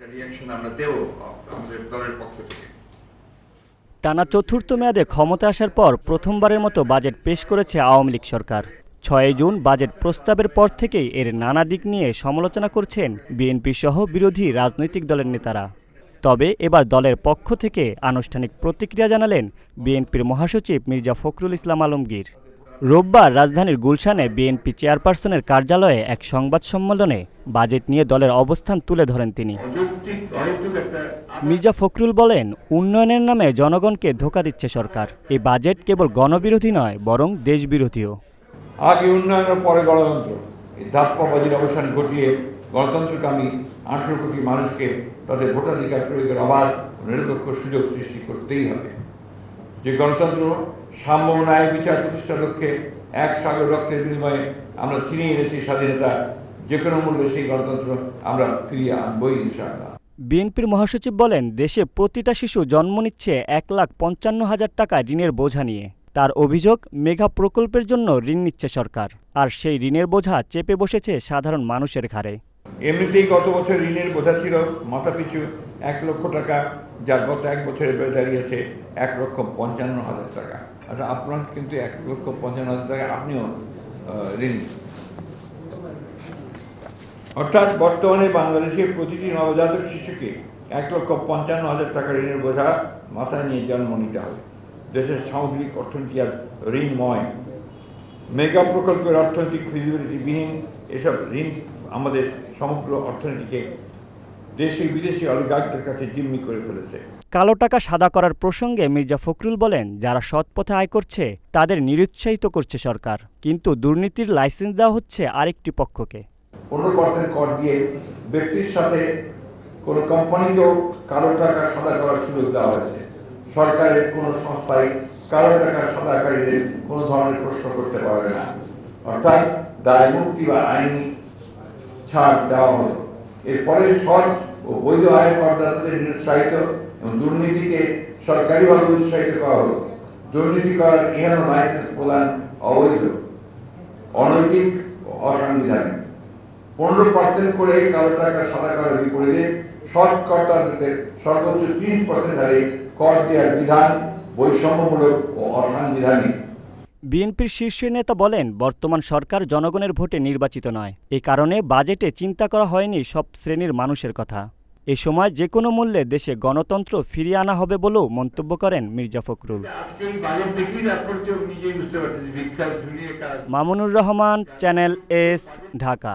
Reaction আমরা দেব আমাদের দলের পক্ষ থেকে। টানা চতুর্থ মেয়াদে ক্ষমতা আসার পর প্রথমবারের মতো বাজেট পেশ করেছে আওয়ামী লীগ সরকার। ছয় জুন বাজেট প্রস্তাবের পর থেকেই এর নানা দিক নিয়ে সমালোচনা করছেন বিএনপি সহ বিরোধী রাজনৈতিক দলের নেতারা। তবে এবার দলের পক্ষ থেকে আনুষ্ঠানিক প্রতিক্রিয়া জানালেন বিএনপির মহাসচিব মির্জা ফখরুল ইসলাম আলমগীর। রোববার রাজধানীর গুলশানে বিএনপি চেয়ারপারসনের কার্যালয়ে এক সংবাদ সম্মেলনে বাজেট নিয়ে দলের অবস্থান তুলে ধরেন তিনি। মির্জা ফখরুল বলেন, উন্নয়নের নামে জনগণকে ধোকা দিচ্ছে সরকার। এই বাজেট কেবল গণবিরোধী নয়, বরং দেশবিরোধীও। আগে উন্নয়নের পরে গণতন্ত্র। ধাপ্পাবাজির অবসান ঘটিয়ে গণতন্ত্রকামী আঠেরো কোটি মানুষকে তাদের ভোটাধিকার প্রয়োগের অবাধ নিরপেক্ষ সুযোগ সৃষ্টি করতেই হবে। যে গণতন্ত্র সাম্য ন্যায় বিচার প্রতিষ্ঠার লক্ষ্যে এক সাগর রক্তের বিনিময়ে আমরা ছিনিয়ে এনেছি স্বাধীনতা, যে কোনো মূল্যে সেই গণতন্ত্র আমরা ফিরিয়ে আনবই ইনশাআল্লাহ। বিএনপির মহাসচিব বলেন, দেশে প্রতিটা শিশু জন্ম নিচ্ছে এক লাখ পঞ্চান্ন হাজার টাকা ঋণের বোঝা নিয়ে। তার অভিযোগ মেঘা প্রকল্পের জন্য ঋণ নিচ্ছে সরকার। আর সেই ঋণের বোঝা চেপে বসেছে সাধারণ মানুষের ঘাড়ে। এমনিতেই গত বছর ঋণের বোঝা ছিল মাথাপিছু এক লক্ষ টাকা যা গত এক বছরে বেড়ে দাঁড়িয়েছে এক লক্ষ পঞ্চান্ন হাজার টাকা। আচ্ছা আপনার কিন্তু এক লক্ষ পঞ্চান্ন হাজার টাকা আপনিও ঋণী। অর্থাৎ বর্তমানে বাংলাদেশে প্রতিটি নবজাতক শিশুকে এক লক্ষ পঞ্চান্ন হাজার টাকা ঋণের বোঝা মাথায় নিয়ে জন্ম নিতে হবে। দেশের সামগ্রিক অর্থনীতি আর ঋণময়। মেগা প্রকল্পের অর্থনৈতিক ফিজিবিলিটিবিহীন এসব ঋণ আমাদের সমগ্র অর্থনীতিকে দেশি বিদেশি অলিগার্কদের কাছে জিম্মি করে ফেলেছে। কালো টাকা সাদা করার প্রসঙ্গে মির্জা ফখরুল বলেন, যারা সৎ পথে আয় করছে, তাদের নিরুৎসাহিত করছে সরকার। কিন্তু দুর্নীতির লাইসেন্স দেওয়া হচ্ছে আরেকটি পক্ষকে। পনেরো পার্সেন্ট কর দিয়ে ব্যক্তির সাথে কোনো কোম্পানিকেও কালো টাকা সাদা করার সুযোগ দেওয়া হয়েছে। সরকারের কোনো সংস্থায় কালো টাকা সাদাকারীদের কোনো ধরনের প্রশ্ন করতে পারবে না। অর্থাৎ দায় মুক্তি বা আইনি ছাড় দেওয়া হলো এরপরে সৎ ও বৈধ আয় করদাতাদের নিরুৎসাহিত এবং দুর্নীতিকে সরকারিভাবে উৎসাহিত করা হলো দুর্নীতি করার ইহানো লাইসেন্স প্রদান অবৈধ, অনৈতিক অসাংবিধানিক। পনেরো পার্সেন্ট করে কালো টাকা সাদা কালো সর্বোচ্চ তিরিশ পার্সেন্ট হারে কর দেওয়ার বিধান বৈষম্যমূলক ও অসাংবিধানিক। বিএনপির শীর্ষ নেতা বলেন, বর্তমান সরকার জনগণের ভোটে নির্বাচিত নয়। এ কারণে বাজেটে চিন্তা করা হয়নি সব শ্রেণির মানুষের কথা। এ সময় যে কোনো মূল্যে দেশে গণতন্ত্র ফিরিয়ে আনা হবে বলেও মন্তব্য করেন মির্জা ফখরুল। কাজ মামুনুর রহমান চ্যানেল এস ঢাকা।